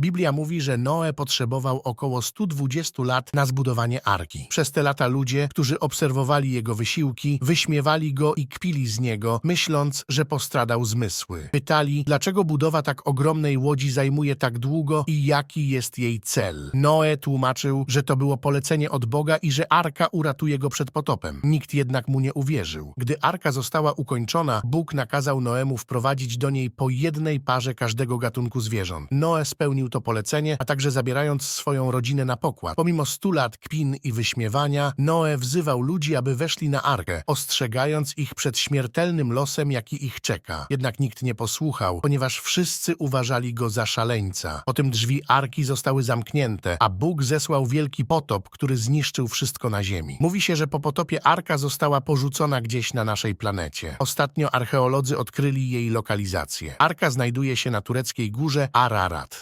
Biblia mówi, że Noe potrzebował około 120 lat na zbudowanie arki. Przez te lata ludzie, którzy obserwowali jego wysiłki, wyśmiewali go i kpili z niego, myśląc, że postradał zmysły. Pytali, dlaczego budowa tak ogromnej łodzi zajmuje tak długo i jaki jest jej cel. Noe tłumaczył, że to było polecenie od Boga i że arka uratuje go przed potopem. Nikt jednak mu nie uwierzył. Gdy arka została ukończona, Bóg nakazał Noemu wprowadzić do niej po jednej parze każdego gatunku zwierząt. Noe spełnił to polecenie, a także zabierając swoją rodzinę na pokład. Pomimo stu lat kpin i wyśmiewania, Noe wzywał ludzi, aby weszli na arkę, ostrzegając ich przed śmiertelnym losem, jaki ich czeka. Jednak nikt nie posłuchał, ponieważ wszyscy uważali go za szaleńca. Potem drzwi arki zostały zamknięte, a Bóg zesłał wielki potop, który zniszczył wszystko na ziemi. Mówi się, że po potopie arka została porzucona gdzieś na naszej planecie. Ostatnio archeolodzy odkryli jej lokalizację. Arka znajduje się na tureckiej górze Ararat.